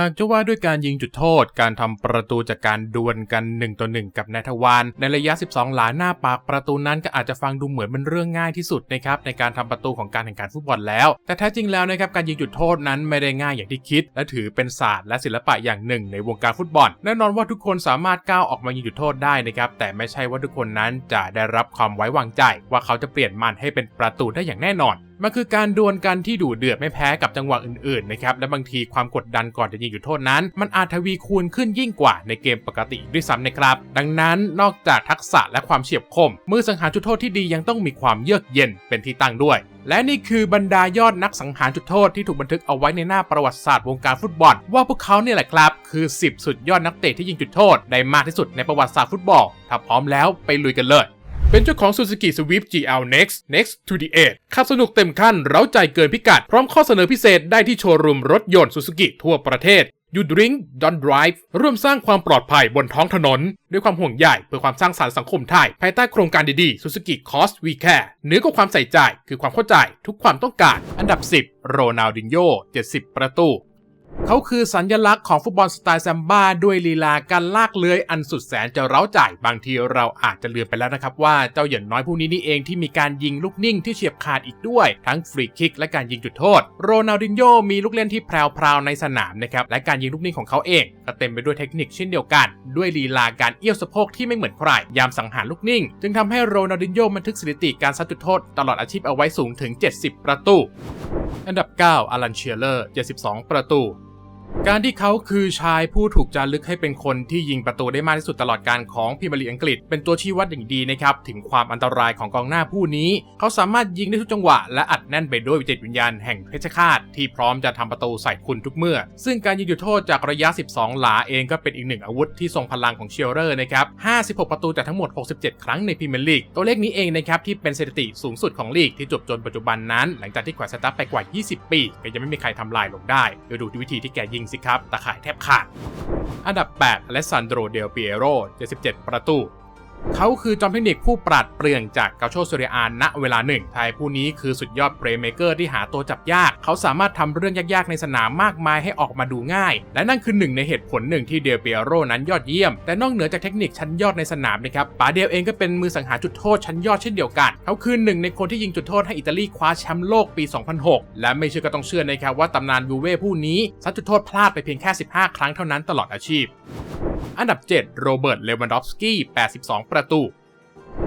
หากจะว่าด้วยการยิงจุดโทษ การทำประตูจากการดวลกัน1ต่อ1กับนายทวารในระยะ 12 หลาหน้าปากประตูนั้นก็อาจจะฟังดูเหมือนเป็นเรื่องง่ายที่สุดนะครับในการทำประตูของการแข่งขันฟุตบอลแล้ว แต่แท้จริงแล้วนะครับการยิงจุดโทษนั้นไม่ได้ง่ายอย่างที่คิด และถือเป็นศาสตร์และศิลปะอย่างหนึ่ง ในวงการฟุตบอลแน่นอนว่าทุกคนสามารถก้าวออกมายิงจุดโทษได้นะครับแต่ไม่ใช่ว่าทุกคนนั้นจะได้รับความไว้วางใจ ว่าเขาจะเปลี่ยนมันให้เป็นประตูได้อย่างแน่นอน มันคือการดวลกันที่ดุเดือดไม่แพ้กับจังหวะอื่นๆนะครับและบางทีความกดดันก่อนจะยิงจุดโทษนั้น มันอาจทวีคูณขึ้นยิ่งกว่าในเกมปกติด้วยซ้ำนะครับ ดังนั้นนอกจากทักษะและความเฉียบคม มือสังหารจุดโทษที่ดียังต้องมีความเยือกเย็นเป็นที่ตั้งด้วย และนี่คือบรรดายอดนักสังหารจุดโทษที่ถูกบันทึกเอาไว้ในหน้าประวัติศาสตร์วงการฟุตบอล ว่าพวกเขาเนี่ยแหละครับ คือ 10 สุดยอดนักเตะที่ยิงจุดโทษได้มากที่สุดในประวัติศาสตร์ฟุตบอลถ้าพร้อมแล้วไปลุยกันเลย เป็นเจ้าของ Suzuki Swift GL Next Next to the Edge ขับสนุกเต็มขั้น เร้าใจเกินพิกัด พร้อมข้อเสนอพิเศษได้ที่โชว์รูมรถยนต์ Suzuki ทั่วประเทศ You Drink Don't Drive ร่วมสร้างความปลอดภัยบนท้องถนน ด้วยความห่วงใยเพื่อความสร้างสรรค์สังคมไทย ภายใต้โครงการดีๆ Suzuki Cost We Care เหนือกว่าความใส่ใจคือความเข้าใจทุกความต้องการ อันดับ 10 โรนัลดินโญ่70 ประตู เขาคือสัญญลักษณ์ของฟุตบอลสไตล์แซมบ้าด้วยลีลาการลากเลื้อยอันสุดแสนจะเร้าใจ บางทีเราอาจจะลืมไปแล้วนะครับว่าเจ้าเหยินน้อยผู้นี้นี่เองที่มีการยิงลูกนิ่งที่เฉียบขาดอีกด้วย ทั้งฟรีคิกและการยิงจุดโทษ โรนัลดินโญ่มีลูกเล่นที่แพรวๆในสนามนะครับและการยิงลูกนิ่งของเขาเองก็เต็มไปด้วยเทคนิคเช่นเดียวกัน ด้วยลีลาการเอี้ยวสะโพกที่ไม่เหมือนใครยามสังหารลูกนิ่ง จึงทำให้โรนัลดินโญ่บันทึกสถิติการซัดจุดโทษ ตลอดอาชีพเอาไว้สูงถึง 70 ประตู อันดับ 9อลันเชียเลอร์ 72 ประตู การที่เขาคือชายผู้ถูกจารึกให้เป็นคนที่ยิงประตูได้มากที่สุดตลอดการของพรีเมียร์ลีอังกฤษ เป็นตัวชี้วัดอย่างดีนะครับ ถึงความอันตรายของกองหน้าผู้นี้ เขาสามารถยิงได้ทุกจังหวะ และอัดแน่นไปด้วยวิจิตวิญญาณแห่งเพชฌฆาต ที่พร้อมจะทำประตูใส่คุณทุกเมื่อ ซึ่งการยิงจุดโทษจากระยะ 12 หลาเองก็เป็นอีกหนึ่งอาวุธที่ทรงพลังของเชียร์เรอร์นะครับ 56 ประตูจากทั้งหมด 67 ครั้งในพรีเมียร์ลีกตัวเลขนี้เองนะครับที่เป็นสถิติสูงสุดของลีกที่จบจนปัจจุบันนั้น หลังจากที่แขวนสตาร์ไปกว่า 20 ปี ก็ยังไม่มีใครทำลายลงได้โดยดูวิธีที่แกยิงสิครับตะข่ายแทบขาด อันดับ 8 อเลสซานโดร เดลเปียโร77 ประตู เขาคือจอมเทคนิคผู้ปราดเปรื่องจากเกาโชโซเรียอาณเวลาหนึ่งชายผู้นี้คือสุดยอดเปรย์เมเกอร์ที่หาตัวจับยาก เขาสามารถทำเรื่องยากๆในสนามมากมายให้ออกมาดูง่าย และนั่นคือหนึ่งในเหตุผลหนึ่งที่เดลเปียโรนั้นยอดเยี่ยม แต่นอกเหนือจากเทคนิคชั้นยอดในสนามนะครับปาเดลเองก็เป็นมือสังหารจุดโทษชั้นยอดเช่นเดียวกัน เขาคือหนึ่งในคนที่ยิงจุดโทษให้อิตาลีคว้าแชมป์โลกปี 2006 และไม่เชื่อก็ต้องเชื่อนะครับว่าตำนานยูเว่ผู้นี้ซัดจุดโทษพลาดไปเพียงแค่ 15 ครั้งเท่านั้นตลอดอาชีพ อันดับ 7 โรเบิร์ต เลวันดอฟสกี้ 82 ประตู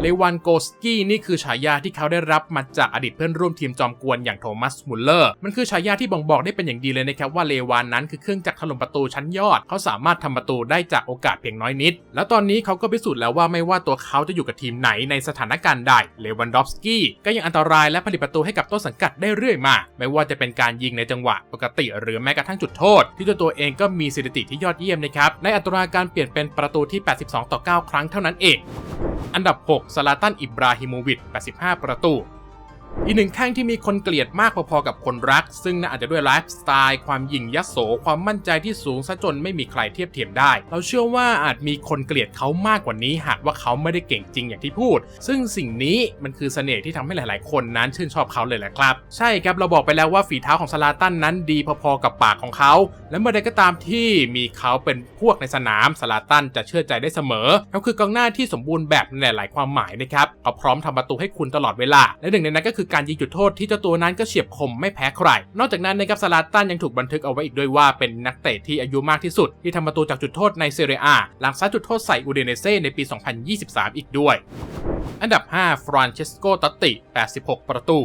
เลวันโกสกี้นี่คือฉายาที่เขาได้รับมาจากอดีตเพื่อนร่วมทีมจอมกวนอย่างโทมัสมุลเลอร์ มันคือฉายาที่บ่งบอกได้เป็นอย่างดีเลยนะครับว่าเลวานนั้นคือเครื่องจักรถล่มประตูชั้นยอด เขาสามารถทำประตูได้จากโอกาสเพียงน้อยนิด แล้วตอนนี้เขาก็พิสูจน์แล้วว่าไม่ว่าตัวเขาจะอยู่กับทีมไหนในสถานการณ์ใดเลวันดอฟสกี้ก็ยังอันตรายและผลิตประตูให้กับต้นสังกัดได้เรื่อยมา ไม่ว่าจะเป็นการยิงในจังหวะปกติ หรือแม้กระทั่งจุดโทษ ที่ตัวตัวเองก็มีสถิติที่ยอดเยี่ยมนะครับในอัตราการเปลี่ยนเป็นประตูที่ 82 ต่อ 9 ครั้งเท่านั้นเอง อันดับ 6ซาลาตัน อิบราฮิโมวิช 85 ประตู อีกหนึ่งแข้งที่มีคนเกลียดมากพอๆกับคนรัก ซึ่งน่าอาจจะด้วยไลฟ์สไตล์ความหยิ่งยโสความมั่นใจที่สูงซะจนไม่มีใครเทียบเทียมได้ เราเชื่อว่าอาจมีคนเกลียดเขามากกว่านี้ หากว่าเขาไม่ได้เก่งจริงอย่างที่พูด ซึ่งสิ่งนี้มันคือเสน่ห์ที่ทำให้หลาย ๆ คนนั้นชื่นชอบเขาเลยแหละครับ ใช่ครับเราบอกไปแล้วว่าฝีเท้าของซาลาตันนั้นดีพอๆกับปากของเขา และเมื่อใดก็ตามที่มีเขาเป็นพวกในสนามซาลาตันจะเชื่อใจได้เสมอเขาคือกองหน้าที่สมบูรณ์แบบในหลาย ๆ ความหมายนะครับเขาพร้อมทำประตูให้คุณตลอดเวลาและหนึ่งในนั้นก็คือการยิงจุดโทษที่เจ้าตัวนั้นก็เฉียบคมไม่แพ้ใคร นอกจากนั้นนะครับซาลาตันยังถูกบันทึกเอาไว้อีกด้วยว่าเป็นนักเตะที่อายุมากที่สุด ที่ทำประตูจากจุดโทษในเซเรียอาหลังซัดจุดโทษใส่อูเดเนเซ่ในปี 2023 อีกด้วย อันดับ 5 ฟรานเชสโกตัตติ 86 ประตู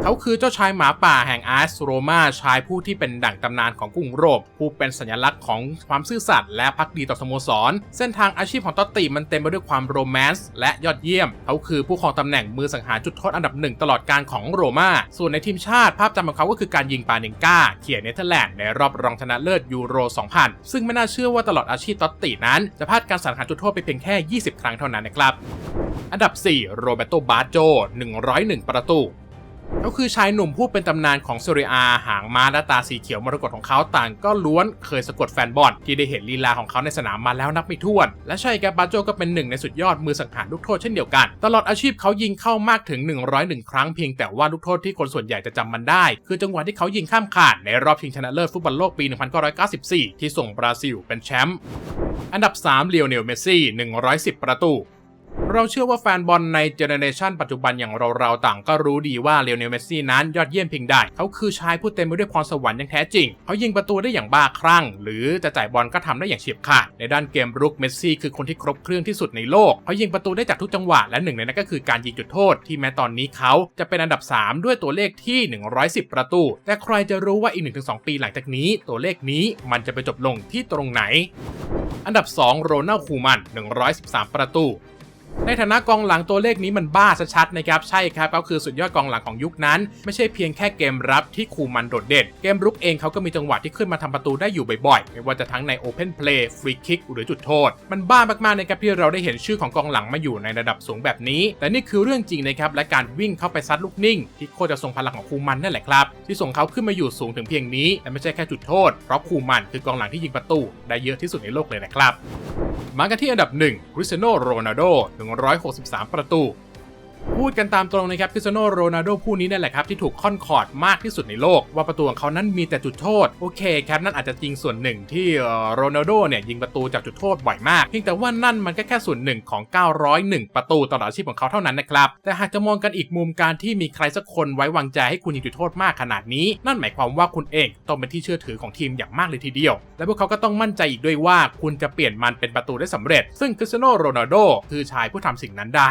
เขาคือเจ้าชายหมาป่าแห่งอาร์สโรมาชายผู้ที่เป็นดั่งตำนานของกรุงโรมผู้เป็นสัญลักษณ์ของความซื่อสัตย์และพักดีต่อสโมสร เส้นทางอาชีพของตอตติมันเต็มไปด้วยความโรแมนต์และยอดเยี่ยม เขาคือผู้ครองตำแหน่งมือสังหารจุดโทษอันดับหนึ่งตลอดการของโรมาส่วนในทีมชาติภาพจำของเขาก็คือการยิงปาเนงก้าเขี่ยเนเธอร์แลนด์ในรอบรองชนะเลิศยูโร 2000 ซึ่งไม่น่าเชื่อว่าตลอดอาชีพตอตตินั้นจะพลาดการสังหารจุดโทษไปเพียงแค่ 20 ครั้งเท่านั้นนะครับอันดับ 4 โรเบโต บาโจ 101 ประตู เขาคือชายหนุ่มผู้เป็นตำนานของซเรียอาหางม้าและตาสีเขียวมรกตของเขาต่างก็ล้วนเคยสะกดแฟนบอลที่ได้เห็นลีลาของเขาในสนามมาแล้วนับไม่ถ้วน และช่แกบาโจก็เป็นหนึ่งในสุดยอดมือสังหารลูกโทษเช่นเดียวกัน ตลอดอาชีพเขายิงเข้ามากถึง 101 ครั้งเพียงแต่ว่าลูกโทษที่คนส่วนใหญ่จะจำมันได้ คือจังหวะที่เขายิงข้ามขาดในรอบชิงชนะเลิศฟุตบอลโลกปี 1994 ที่ส่งบราซิลเป็นแชมป์อันดับ 3 เลียวเนล เมสซี่ 110 ประตู เราเชื่อว่าแฟนบอลในเจเนเรชันปัจจุบันอย่างเราๆต่างก็รู้ดีว่าเลโอเนลเมสซี่นั้นยอดเยี่ยมเพียงใด เขาคือชายผู้เต็มไปด้วยพรสวรรค์อย่างแท้จริง เขายิงประตูได้อย่างบ้าคลั่ง หรือจะจ่ายบอลก็ทำได้อย่างเฉียบขาด ในด้านเกมรุกเมสซี่คือคนที่ครบเครื่องที่สุดในโลก เขายิงประตูได้จากทุกจังหวะ และหนึ่งในนั้นก็คือการยิงจุดโทษ ที่แม้ตอนนี้เขาจะเป็นอันดับ 3 ด้วยตัวเลขที่ 110 ประตู แต่ใครจะรู้ว่าอีก 1-2 ปีหลังจากนี้ ตัวเลขนี้มันจะไปจบลงที่ตรงไหน อันดับ 2 โรนัลคูมัน 113 ประตู ในฐานะกองหลังตัวเลขนี้มันบ้าชัดๆนะครับใช่ครับก็คือสุดยอดกองหลังของยุคนั้น ไม่ใช่เพียงแค่เกมรับที่คูมันโดดเด่นเกมรุกเองเขาก็มีจังหวะที่ขึ้นมาทำประตูได้อยู่บ่อยๆ ไม่ว่าจะทั้งในโอเพนเพลย์ฟรีคิกหรือจุดโทษ มันบ้ามากๆนะครับที่เราได้เห็นชื่อของกองหลังมาอยู่ในระดับสูงแบบนี้ แต่นี่คือเรื่องจริงนะครับและการวิ่งเข้าไปซัดลูกนิ่ง ที่โคตรจะทรงพลังของคูมันนั่นแหละครับที่ส่งเขาขึ้นมาอยู่สูงถึงเพียงนี้และไม่ใช่แค่จุดโทษเพราะคูมันคือกองหลังที่ยิงประตูได้เยอะที่สุดในโลกเลยนะครับมากันที่อันดับ1คริสเตียโนโรนัลโด163 ประตู พูดกันตามตรงนะครับคริสเตียโนโรนัลโดผู้นี้นั่นแหละครับที่ถูกค่อนคอร์ดมากที่สุดในโลก ว่าประตูของเขานั้นมีแต่จุดโทษ โอเคครับนั่นอาจจะจริงส่วนหนึ่งที่โรนัลโดเนี่ยยิงประตูจากจุดโทษบ่อยมากเพียงแต่ว่านั่นมันก็แค่ส่วนหนึ่งของ 901 ประตูตลอดอาชีพของเขาเท่านั้นนะครับแต่หากจะมองกันอีกมุมการที่มีใครสักคนไว้วางใจให้คุณยิงจุดโทษมากขนาดนี้ นั่นหมายความว่าคุณเองต้องเป็นที่เชื่อถือของทีมอย่างมากเลยทีเดียว และพวกเขาก็ต้องมั่นใจอีกด้วยว่าคุณจะเปลี่ยนมันเป็นประตูได้สำเร็จ ซึ่งคริสเตียโนโรนัลโดคือชายผู้ทำสิ่งนั้นได้